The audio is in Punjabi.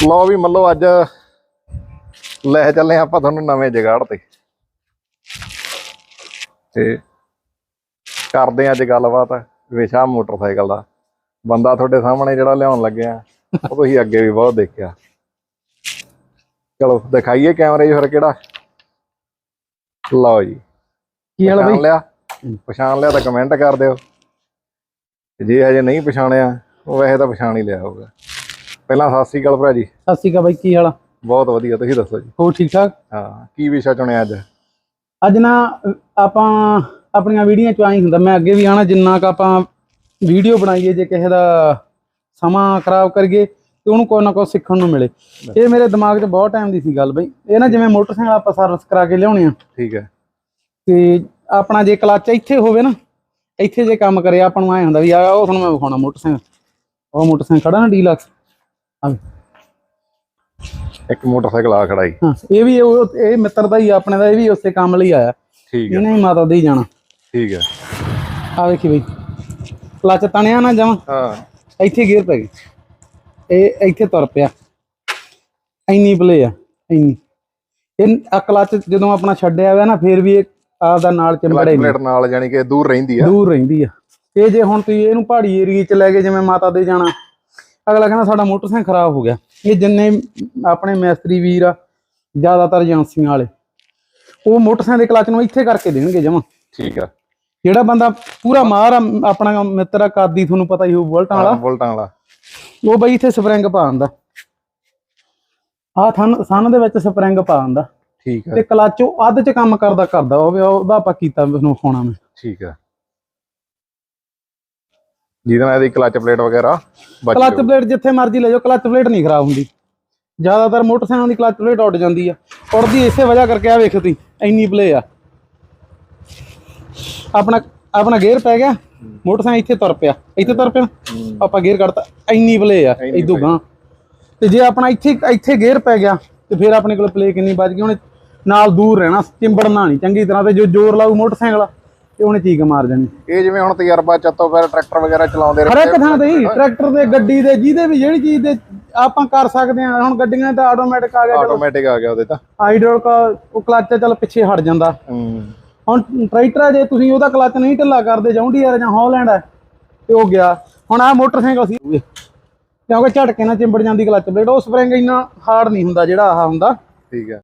ਲਓ ਵੀ ਮੱਲੋ ਅੱਜ ਲੈ ਚੱਲੇ ਆਪਾਂ ਤੁਹਾਨੂੰ ਨਵੇਂ ਜਗਾੜ ਤੇ। ਤੇ ਕਰਦੇ ਹਾਂ ਅੱਜ ਗੱਲਬਾਤ ਵਿਸ਼ਾ ਮੋਟਰਸਾਈਕਲ ਦਾ। ਬੰਦਾ ਤੁਹਾਡੇ ਸਾਹਮਣੇ ਜਿਹੜਾ ਲਿਆਉਣ ਲੱਗਿਆ ਉਹ ਤੁਸੀਂ ਅੱਗੇ ਵੀ ਬਹੁਤ ਦੇਖਿਆ। ਚਲੋ ਦਿਖਾਈਏ ਕੈਮਰੇ 'ਚ ਫਿਰ ਕਿਹੜਾ। ਲਓ ਜੀ। ਕੀ ਹਾਲ ਬਈ? ਲਿਆ? ਪਛਾਣ ਲਿਆ ਤਾਂ ਕਮੈਂਟ ਕਰ ਦਿਓ। ਜੇ ਹਜੇ ਨਹੀਂ ਪਛਾਣਿਆ ਉਹ ਵੈਸੇ ਤਾਂ ਪਛਾਣ ਹੀ ਲਿਆ ਹੋਊਗਾ। ਪਹਿਲਾਂ ਸਤਿ ਸ੍ਰੀ ਅਕਾਲ ਭਰਾ ਜੀ। ਸਤਿ ਸ਼੍ਰੀ ਅਕਾਲ ਬਾਈ ਕੀ ਹਾਲ ਆ? ਬਹੁਤ ਵਧੀਆ ਤੁਸੀਂ ਦੱਸੋ ਜੀ। ਹੋਰ ਠੀਕ ਠਾਕ? ਹਾਂ ਕੀ ਵਿਸ਼ਾ ਚੁਣਿਆ ਅੱਜ? ਅੱਜ ਨਾ ਆਪਾਂ ਆਪਣੀਆਂ ਵੀਡੀਓ ਚ ਆਈ ਹੁੰਦਾ ਮੈਂ ਅੱਗੇ ਵੀ ਆਣਾ ਜਿੰਨਾ ਕ ਆਪਾਂ ਵੀਡੀਓ ਬਣਾਈਏ ਜੇ ਕਿਸੇ ਦਾ ਸਮਾਂ ਖਰਾਬ ਕਰੀਏ ਤੇ ਉਹਨੂੰ ਕੋਈ ਨਾ ਕੋਈ ਸਿੱਖਣ ਨੂੰ ਮਿਲੇ। ਇਹ ਮੇਰੇ ਦਿਮਾਗ 'ਚ ਬਹੁਤ ਟਾਈਮ ਦੀ ਸੀ ਗੱਲ ਬਈ। ਇਹ ਨਾ ਜਿਵੇਂ ਮੋਟਰਸਾਈਕਲ ਆਪਾਂ ਸਰਵਿਸ ਕਰਾ ਕੇ ਲਿਆਉਣੇ ਆ। ਠੀਕ ਹੈ। ਤੇ ਆਪਣਾ ਜੇ ਕਲੱਚ ਇੱਥੇ ਹੋਵੇ ਨਾ ਇੱਥੇ ਜੇ ਕੰਮ ਕਰੇ ਆਪਾਂ ਨੂੰ ਐ ਹੁੰਦਾ ਵੀ ਆ ਉਹ ਤੁਹਾਨੂੰ ਮੈਂ ਵਿਖਾਉਣਾ ਮੋਟਰਸਾਈਕਲ। ਉਹ ਮੋਟਰਸਾਈਕਲ ਖੜਾ ਨਾ ਡੀਲਕਸ। ਇੱਕ ਮੋਟਰਸਾਈਕਲ ਆ ਖੜਾ ਹਾਂ ਇਹ ਵੀ ਉਹ- ਇਹ ਮਿੱਤਰ ਦਾ ਹੀ ਆ ਆਪਣੇ ਦਾ ਇਹ ਵੀ ਉਸੇ ਕੰਮ ਲਈ ਆਇਆ। ਠੀਕ ਹੈ। ਇਹਨੇ ਹੀ ਮਾਤਾ ਦੇ ਹੀ ਜਾਣਾ। ਠੀਕ ਹੈ। ਆ ਵੇਖੀ ਬਈ। ਕਲਚ ਤਣਿਆ ਨਾ ਜਮਾ। ਹਾਂ। ਇੱਥੇ ਗੇਅਰ ਪੈ ਗਈ। ਇਹ ਇੱਥੇ ਤੁਰ ਪਿਆ। ਇੰਨੀ ਪਲੇ ਆ ਇੰਨੀ। ਇਹ ਆ ਕਲਚ ਜਦੋਂ ਆਪਣਾ ਛੱਡਿਆ ਹੋਇਆ ਨਾ ਫੇਰ ਵੀ ਇਹ ਆਪਦਾ ਨਾਲ ਚਿੰਬੜੇ ਨਹੀਂ। ਪਲੇਟ ਨਾਲ ਜਾਨੀ ਕਿ ਦੂਰ ਰਹਿੰਦੀ ਆ। ਦੂਰ ਰਹਿੰਦੀ ਆ। ਇਹ ਜੇ ਹੁਣ ਤੁਸੀਂ ਇਹਨੂੰ ਪਹਾੜੀ ਏਰੀਏ ਚ ਲੈ ਕੇ ਜਿਵੇਂ ਮਾਤਾ ਦੇ ਜਾਣਾ ਅਗਲਾ ਕਹਿੰਦਾ ਸਾਡਾ ਮੋਟਰਸਾਈਕਲ ਖਰਾਬ ਹੋ ਗਿਆ। ਇਹ ਜਿੰਨੇ ਆਪਣੇ ਮਿਸਤਰੀ ਵੀਰ ਆ ਜ਼ਿਆਦਾਤਰ ਏਜੰਸੀਆਂ ਵਾਲੇ ਉਹ ਮੋਟਰਸਾਈਕਲ ਦੇ ਕਲਚ ਨੂੰ ਇੱਥੇ ਕਰਕੇ ਦੇਣਗੇ ਜਮਾ। ਠੀਕ ਆ। ਜਿਹੜਾ ਬੰਦਾ ਪੂਰਾ ਮਾਰ ਆ, ਆਪਣਾ ਮਿੱਤਰ ਆ ਕਾਦੀ ਤੁਹਾਨੂੰ ਪਤਾ ਹੀ ਹੋਊ ਬੁਲਟਾਂ ਵਾਲਾ। ਬੁਲਟਾਂ ਵਾਲਾ। ਉਹ ਬਈ ਇੱਥੇ ਸਪਰਿੰਗ ਪਾ ਆਂਦਾ ਆ ਥਨ ਸਨ ਦੇ ਵਿੱਚ ਸਪਰਿੰਗ ਪਾ ਆਂਦਾ ਠੀਕ ਤੇ ਹੈ ਕਲਚ ਉਹ ਅੱਧ ਚ ਕੰਮ ਕਰਦਾ ਕਰਦਾ ਹੋਵੇ ਉਹਦਾ ਆਪਾਂ ਕੀਤਾ ਤੁਹਾਨੂੰ ਖਾਣਾ ਮੈਂ। ਠੀਕ ਹੈ ਜਿਹਦੇ ਨਾਲ ਇਹਦੀ ਕਲਚ ਪਲੇਟ ਵਗੈਰਾ ਬਚ ਕਲਚ। ਪਲੇਟ ਜਿੱਥੇ ਮਰਜ਼ੀ ਲੈ ਜਾਓ ਕਲਚ ਪਲੇਟ ਨਹੀਂ ਖਰਾਬ ਹੁੰਦੀ। ਜ਼ਿਆਦਾਤਰ ਮੋਟਰਸਾਈਕਲਾਂ ਦੀ ਕਲਚ ਪਲੇਟ ਉੱਡ ਜਾਂਦੀ ਆ। ਉੱਡਦੀ ਇਸੇ ਵਜ੍ਹਾ ਕਰਕੇ ਆ ਵੇਖ ਤੁਸੀਂ ਇੰਨੀ ਪਲੇ ਆ। ਆਪਣਾ ਆਪਣਾ ਗੇਅਰ ਪੈ ਗਿਆ ਮੋਟਰਸਾਈਕਲ ਇੱਥੇ ਤੁਰ ਪਿਆ। ਇੱਥੇ ਤੁਰ ਪਿਆ। ਆਪਾਂ ਗੇਅਰ ਕੱਢਤਾ ਇੰਨੀ ਪਲੇ ਆ ਇਦੋਂ। ਗਾਂ ਤੇ ਜੇ ਆਪਣਾ ਇੱਥੇ ਇੱਥੇ ਗੇਅਰ ਪੈ ਗਿਆ ਤੇ ਫਿਰ ਆਪਣੇ ਕੋਲ ਪਲੇ ਕਿੰਨੀ ਬਚ ਗਈ ਉਹਨੇ ਨਾਲ ਦੂਰ ਰਹਿਣਾ ਚਿੰਬੜਨਾ ਨਹੀਂ। ਚੰਗੀ ਤਰ੍ਹਾਂ ਤੇ ਜੋ ਜ਼ੋਰ ਲਾਊ ਮੋਟਰਸਾਈਕਲ ਤੇ ਉਹਨੇ ਚੀਕ ਮਾਰ ਜਾਣੀ ਇਹ ਜਿਵੇਂ ਹੁਣ ਤਜਰਬਾ ਚੱਤੋ ਫਿਰ ਟਰੈਕਟਰ ਵਗੈਰਾ ਚਲਾਉਂਦੇ ਹਰ ਇੱਕ ਥਾਂ ਤੇ ਹੀ ਟਰੈਕਟਰ ਤੇ ਗੱਡੀ ਦੇ ਜਿਹਦੇ ਵੀ ਜਿਹੜੀ ਚੀਜ਼ ਦੇ ਆਪਾਂ ਕਰ ਸਕਦੇ ਹਾਂ। ਹੁਣ ਗੱਡੀਆਂ ਤਾਂ ਆਟੋਮੈਟਿਕ ਆ ਗਿਆ ਚਲੋ। ਆਟੋਮੈਟਿਕ ਆ ਗਿਆ ਉਹਦੇ ਤਾਂ। ਹਾਈਡ੍ਰੋਲਿਕ ਉਹ ਕਲੱਚ ਚੱਲ ਪਿੱਛੇ ਹਟ ਜਾਂਦਾ। ਹੁਣ ਟਰੈਕਟਰ ਆ ਜੇ ਤੁਸੀਂ ਉਹਦਾ ਕਲੱਚ ਨਹੀਂ ਢਿੱਲਾ ਕਰਦੇ ਜੌਂਡੀਆਰ ਜਾਂ ਹੌਲੈਂਡ ਹੈ ਤੇ ਉਹ ਗਿਆ। ਹੁਣ ਆ ਮੋਟਰਸਾਈਕਲ ਸੀ। ਕਿਉਂਕਿ ਝਟਕੇ ਨਾਲ ਚਿੰਬੜ ਜਾਂਦੀ ਕਲੱਚ ਪਲੇਟ ਉਹ ਸਪਰਿੰਗ ਇੰਨਾ ਹਾਰਡ ਨਹੀਂ ਹੁੰਦਾ ਜਿਹੜਾ ਆਹ ਹੁੰਦਾ। ਠੀਕ ਹੈ